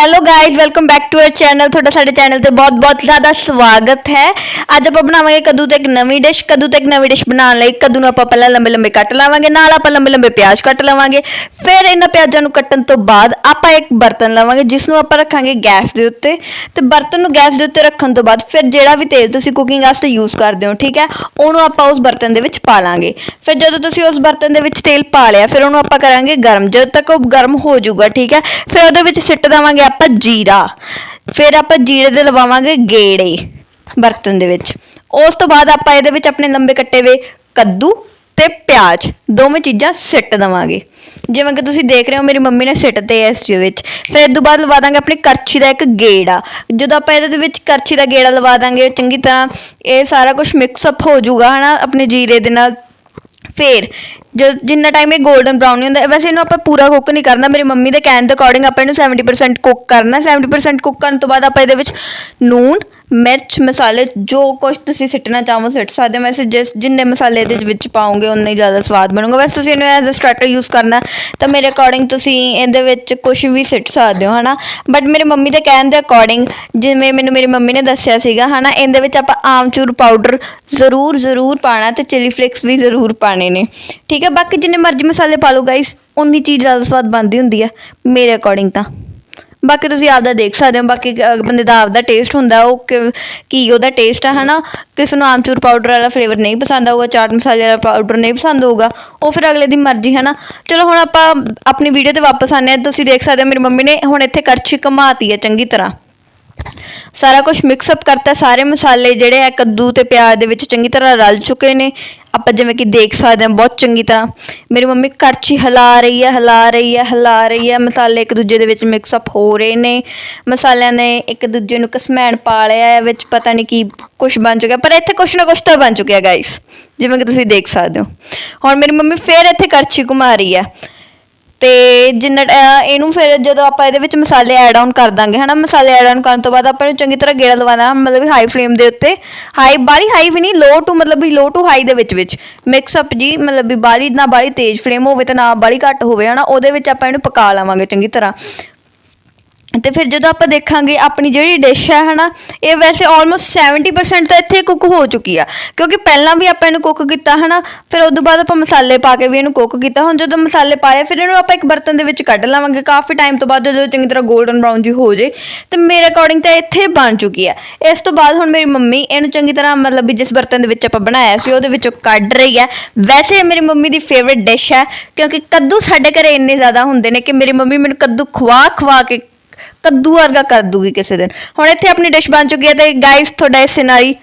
Hello guys welcome back to our channel ਤੁਹਾਡਾ ਸਾਡੇ channel ਤੇ ਬਹੁਤ-ਬਹੁਤ ਜ਼ਿਆਦਾ ਸਵਾਗਤ ਹੈ। ਅੱਜ ਆਪਾਂ ਬਣਾਵਾਂਗੇ ਕੱਦੂ ਤੇ ਇੱਕ ਨਵੀਂ ਡਿਸ਼ ਕੱਦੂ ਤੇ ਇੱਕ ਨਵੀਂ ਡਿਸ਼ ਬਣਾਉਣ ਲਈ ਕੱਦੂ ਨੂੰ ਆਪਾਂ ਪਹਿਲਾਂ ਲੰਬੇ-ਲੰਬੇ ਕੱਟ ਲਵਾਂਗੇ। ਨਾਲ ਆਪਾਂ ਲੰਬੇ-ਲੰਬੇ ਪਿਆਜ਼ ਕੱਟ ਲਵਾਂਗੇ। ਫਿਰ ਇਹਨਾਂ ਪਿਆਜ਼ਾਂ ਨੂੰ ਕੱਟਣ ਤੋਂ ਬਾਅਦ ਆਪਾਂ ਇੱਕ ਬਰਤਨ ਲਵਾਂਗੇ ਜਿਸ ਨੂੰ ਆਪਾਂ ਰੱਖਾਂਗੇ ਗੈਸ ਦੇ ਉੱਤੇ। ਤੇ ਬਰਤਨ ਨੂੰ ਗੈਸ ਦੇ ਉੱਤੇ ਰੱਖਣ ਤੋਂ ਬਾਅਦ ਫਿਰ ਜਿਹੜਾ ਵੀ ਤੇਲ ਤੁਸੀਂ ਕੁਕਿੰਗ ਵਾਸਤੇ ਯੂਜ਼ ਕਰਦੇ ਹੋ, ਠੀਕ ਹੈ, ਉਹਨੂੰ ਆਪਾਂ ਉਸ ਬਰਤਨ ਦੇ ਵਿੱਚ ਪਾ ਲਾਂਗੇ। ਫਿਰ ਜਦੋਂ ਤੁਸੀਂ ਉਸ ਬਰਤਨ ਦੇ ਵਿੱਚ ਤੇਲ ਪਾ ਲਿਆ, ਫਿਰ ਉਹਨੂੰ ਆਪਾਂ ਕਰਾਂਗੇ ਗਰਮ। ਜਦੋਂ ਤੱਕ ਉਹ ਗਰਮ ਹੋ ਜਾਊਗਾ, ਠੀਕ ਹੈ, ਫਿਰ ਉਹਦੇ ਵਿੱਚ ਸਿੱਟ ਦੇਵਾਂਗੇ ਆਪਾਂ ਜੀਰਾ, ਫਿਰ ਆਪਾਂ ਜੀਰੇ ਦੇ ਲਵਾਵਾਂਗੇ ਗੇੜੇ ਬਰਤਨ ਦੇ ਵਿੱਚ। ਉਸ ਤੋਂ ਬਾਅਦ ਆਪਾਂ ਇਹਦੇ ਵਿੱਚ ਆਪਣੇ ਲੰਬੇ ਕੱਟੇ ਹੋਏ ਕੱਦੂ ਤੇ ਪਿਆਜ਼, ਦੋਵੇਂ ਚੀਜ਼ਾਂ ਸਿੱਟ ਦਵਾਂਗੇ। ਜਿਵੇਂ ਕਿ ਤੁਸੀਂ ਦੇਖ ਰਹੇ ਹੋ, ਮੇਰੀ ਮੰਮੀ ਨੇ ਸਿੱਟ ਤੇ ਇਸ ਦੇ ਵਿੱਚ। ਫਿਰ ਇਸ ਤੋਂ ਬਾਅਦ ਲਵਾ ਦਾਂਗੇ ਆਪਣੀ ਕਰਛੀ ਦਾ ਇੱਕ ਗੇੜਾ। ਜਦੋਂ ਆਪਾਂ ਇਹਦੇ ਵਿੱਚ ਕਰਛੀ ਦਾ ਗੇੜਾ ਲਵਾ ਦਾਂਗੇ, ਚੰਗੀ ਤਰ੍ਹਾਂ ਇਹ ਸਾਰਾ ਕੁਝ ਮਿਕਸ ਅਪ ਹੋ ਜਾਊਗਾ, ਹਨਾ, ਆਪਣੇ ਜੀਰੇ ਦੇ ਨਾਲ। ਫੇਰ ਜਦ ਜਿੰਨਾ ਟਾਈਮ ਇਹ 골ਡਨ ਬ੍ਰਾਊਨ ਨਹੀਂ ਹੁੰਦਾ, ਵੈਸੇ ਇਹਨੂੰ ਆਪਾਂ ਪੂਰਾ ਕੁੱਕ ਨਹੀਂ ਕਰਨਾ। ਮੇਰੀ ਮੰਮੀ ਦੇ ਕਹਿਣ ਦੇ ਅਕੋਰਡਿੰਗ ਆਪਾਂ ਇਹਨੂੰ 70% ਕੁੱਕ ਕਰਨਾ। 70% ਕੁੱਕ ਕਰਨ ਤੋਂ ਬਾਅਦ ਆਪਾਂ ਇਹਦੇ ਵਿੱਚ ਨੂਨ ਮਿਰਚ ਮਸਾਲੇ ਜੋ ਕੁਝ ਤੁਸੀਂ ਸਿੱਟਣਾ ਚਾਹੋ ਸਿੱਟ ਸਕਦੇ ਹੋ। ਵੈਸੇ ਜਿਸ ਜਿੰਨੇ ਮਸਾਲੇ ਇਹਦੇ ਵਿੱਚ ਪਾਉਂਗੇ ਉਨਾ ਹੀ ਜ਼ਿਆਦਾ ਸਵਾਦ ਬਣੂਗਾ। ਵੈਸੇ ਤੁਸੀਂ ਇਹਨੂੰ ਐਜ਼ ਅ ਸਟਾਰਟਰ ਯੂਜ਼ ਕਰਨਾ, ਤਾਂ ਮੇਰੇ ਅਕੋਰਡਿੰਗ ਤੁਸੀਂ ਇਹਦੇ ਵਿੱਚ ਕੁਝ ਵੀ ਸਿੱਟ ਸਕਦੇ ਹੋ, ਹਨਾ? ਬਟ ਮੇਰੇ ਮੰਮੀ ਦੇ ਕਹਿਣ ਦੇ ਅਕੋਰਡਿੰਗ ਜਿਵੇਂ ਮੈਨੂੰ ਮੇਰੀ ਮੰਮੀ ਨੇ ਦੱਸਿਆ ਸੀਗਾ, ਹਨਾ? ਇਹਦੇ ਵਿੱਚ ਆਪਾਂ ਆਮਚੂਰ ਪਾਊਡਰ ਜ਼ਰੂਰ ਜ਼ਰੂਰ ਪਾਣਾ ਤੇ ਚਿਲੀ ਫਲੇਕਸ ਵੀ ਜ਼ਰੂਰ ਪਾਣੇ ਨੇ। ਠੀਕ ਹੈ? ਬਾਕੀ ਜਿੰਨੇ ਮਰਜ਼ੀ ਮਸਾਲੇ ਪਾ ਲਓ ਗਾਇਸ ਉਨੀ ਚੀਜ਼ ਜ਼ਿਆਦਾ ਸਵਾਦ ਬਣਦੀ ਹੁੰਦੀ ਹੈ ਮੇਰੇ ਅਕੋਰਡਿੰਗ ਤਾਂ। ਬਾਕੀ ਤੁਸੀਂ ਆਪਦਾ ਦੇਖ ਸਕਦੇ ਹੋ, ਬਾਕੀ ਬੰਦੇ ਦਾ ਆਪਦਾ ਟੇਸਟ ਹੁੰਦਾ, ਉਹ ਕੀ ਉਹਦਾ ਟੇਸਟ ਆ, ਹਨਾ? ਕਿਸੇ ਨੂੰ ਆਮਚੂਰ ਪਾਊਡਰ ਵਾਲਾ ਫਲੇਵਰ ਨਹੀਂ ਪਸੰਦ ਆਊਗਾ, ਚਾਟ ਮਸਾਲੇ ਵਾਲਾ ਪਾਊਡਰ ਨਹੀਂ ਪਸੰਦ ਹੋਊਗਾ ਉਹ ਫਿਰ ਅਗਲੇ ਦੀ ਮਰਜ਼ੀ ਹੈ ਨਾ ਚਲੋ, ਹੁਣ ਆਪਾਂ ਆਪਣੀ ਵੀਡੀਓ ਤੇ ਵਾਪਸ ਆਨੇ ਆ ਤੁਸੀਂ ਦੇਖ ਸਕਦੇ ਹੋ, ਮੇਰੀ ਮੰਮੀ ਨੇ ਹੁਣ ਇੱਥੇ ਕੜਛੀ ਘਮਾਤੀ ਹੈ, ਚੰਗੀ ਤਰ੍ਹਾਂ। ਸਾਰਾ ਕੁਝ ਮਿਕਸ ਅਪ ਕਰਤਾ, ਸਾਰੇ ਮਸਾਲੇ ਜਿਹੜੇ ਆ, ਕੱਦੂ ਤੇ ਪਿਆਜ਼ ਦੇ ਵਿੱਚ ਚੰਗੀ ਤਰ੍ਹਾਂ ਰਲ ਚੁੱਕੇ ਨੇ। ਆਪਾਂ ਜਿਵੇਂ ਕਿ ਦੇਖ ਸਕਦੇ ਹਾਂ, ਬਹੁਤ ਚੰਗੀ ਤਰ੍ਹਾਂ। ਮੇਰੀ ਮੰਮੀ ਕਰਛੀ ਹਿਲਾ ਰਹੀ ਹੈ ਹਿਲਾ ਰਹੀ ਹੈ ਹਿਲਾ ਰਹੀ ਹੈ ਮਸਾਲੇ ਇੱਕ ਦੂਜੇ ਦੇ ਵਿੱਚ ਮਿਕਸ ਅਪ ਹੋ ਰਹੇ ਨੇ। ਮਸਾਲਿਆਂ ਨੇ ਇੱਕ ਦੂਜੇ ਨੂੰ ਕਸਮੈਣ ਪਾ ਲਿਆ ਹੈ ਵਿੱਚ ਪਤਾ ਨਹੀਂ ਕੀ ਕੁਝ ਬਣ ਚੁੱਕਿਆ। ਪਰ ਇੱਥੇ ਕੁਝ ਨਾ ਕੁਝ ਤਾਂ ਬਣ ਚੁੱਕਿਆ ਗਾਇਸ ਜਿਵੇਂ ਕਿ ਤੁਸੀਂ ਦੇਖ ਸਕਦੇ ਹੋ। ਹੁਣ ਮੇਰੀ ਮੰਮੀ ਫੇਰ ਇੱਥੇ ਕਰਚੀ ਘੁਮਾ ਰਹੀ ਹੈ ਤੇ ਜਿੰਨਾ ਇਹਨੂੰ ਫਿਰ ਜਦੋਂ ਆਪਾਂ ਇਹਦੇ ਵਿੱਚ ਮਸਾਲੇ ਐਡ ਆਨ ਕਰ ਦਾਂਗੇ, ਹਨਾ, ਮਸਾਲੇ ਐਡ ਆਨ ਕਰਨ ਤੋਂ ਬਾਅਦ ਆਪਾਂ ਨੂੰ ਚੰਗੀ ਤਰ੍ਹਾਂ ਗੇੜਾ ਲਵਾਉਣਾ, ਮਤਲਬ ਹਾਈ ਫਲੇਮ ਦੇ ਉੱਤੇ। ਹਾਈ ਬਾਲੀ ਹਾਈ ਵੀ ਨਹੀਂ ਲੋ ਟੂ ਮਤਲਬ ਵੀ ਲੋ ਟੂ ਹਾਈ ਦੇ ਵਿੱਚ ਵਿੱਚ। ਮਿਕਸ ਅਪ ਜੀ, ਮਤਲਬ ਵੀ ਬਾਲੀ ਨਾ ਬਾਲੀ ਤੇਜ਼ ਫਲੇਮ ਹੋਵੇ ਤੇ ਨਾ ਬਾਲੀ ਘੱਟ ਹੋਵੇ, ਹਨਾ, ਉਹਦੇ ਵਿੱਚ ਆਪਾਂ ਇਹਨੂੰ ਪਕਾ ਲਵਾਂਗੇ ਚੰਗੀ ਤਰ੍ਹਾਂ। ਅਤੇ ਫਿਰ ਜਦੋਂ ਆਪਾਂ ਦੇਖਾਂਗੇ, ਆਪਣੀ ਜਿਹੜੀ ਡਿਸ਼ ਹੈ ਹਨਾ, ਇਹ ਵੈਸੇ ਆਲਮੋਸਟ 70% ਤਾਂ ਇੱਥੇ ਕੁੱਕ ਹੋ ਚੁੱਕੀ ਆ। ਕਿਉਂਕਿ ਪਹਿਲਾਂ ਵੀ ਆਪਾਂ ਇਹਨੂੰ ਕੁੱਕ ਕੀਤਾ ਹਨਾ, ਫਿਰ ਉਸ ਤੋਂ ਬਾਅਦ ਆਪਾਂ ਮਸਾਲੇ ਪਾ ਕੇ ਵੀ ਇਹਨੂੰ ਕੁੱਕ ਕੀਤਾ। ਹੁਣ ਜਦੋਂ ਮਸਾਲੇ ਪਾਏ, ਫਿਰ ਇਹਨੂੰ ਆਪਾਂ ਇੱਕ ਬਰਤਨ ਦੇ ਵਿੱਚ ਕੱਢ ਲਵਾਂਗੇ। ਕਾਫੀ ਟਾਈਮ ਤੋਂ ਬਾਅਦ ਜਦੋਂ ਚੰਗੀ ਤਰ੍ਹਾਂ 골ਡਨ ਬਰਾਊਨ ਜੀ ਹੋ ਜੇ, ਤੇ ਮੇਰੇ ਅਕੋਰਡਿੰਗ ਤਾਂ ਇੱਥੇ ਬਣ ਚੁੱਕੀ ਆ। ਇਸ ਤੋਂ ਬਾਅਦ ਹੁਣ ਮੇਰੀ ਮੰਮੀ ਇਹਨੂੰ ਚੰਗੀ ਤਰ੍ਹਾਂ ਮਤਲਬ ਵੀ ਜਿਸ ਬਰਤਨ ਦੇ ਵਿੱਚ ਆਪਾਂ ਬਣਾਇਆ ਸੀ, ਉਹਦੇ ਵਿੱਚੋਂ ਕੱਢ ਰਹੀ ਹੈ ਵੈਸੇ ਇਹ ਮੇਰੀ ਮੰਮੀ ਦੀ ਫੇਵਰਿਟ ਡਿਸ਼ ਹੈ ਕਿਉਂਕਿ ਕੱਦੂ ਸਾਡੇ ਘਰੇ ਇੰਨੇ ਜ਼ਿਆਦਾ ਹੁੰਦੇ ਨੇ ਕਿ ਮੇਰੀ ਮੰਮੀ ਮੈਨੂੰ ਕੱਦੂ ਖਵਾ ਖਵਾ ਕੇ ਕੱਦੂ ਵਰਗਾ ਕਰ ਦੂਗੀ ਕਿਸੇ ਦਿਨ। ਹੁਣ ਇੱਥੇ ਆਪਣੀ ਡਿਸ਼ ਬਣ ਚੁੱਕੀ ਹੈ ਤੇ ਗਾਇਸ ਤੁਹਾਡਾ ਇਹ ਸਿਨਾਰੀ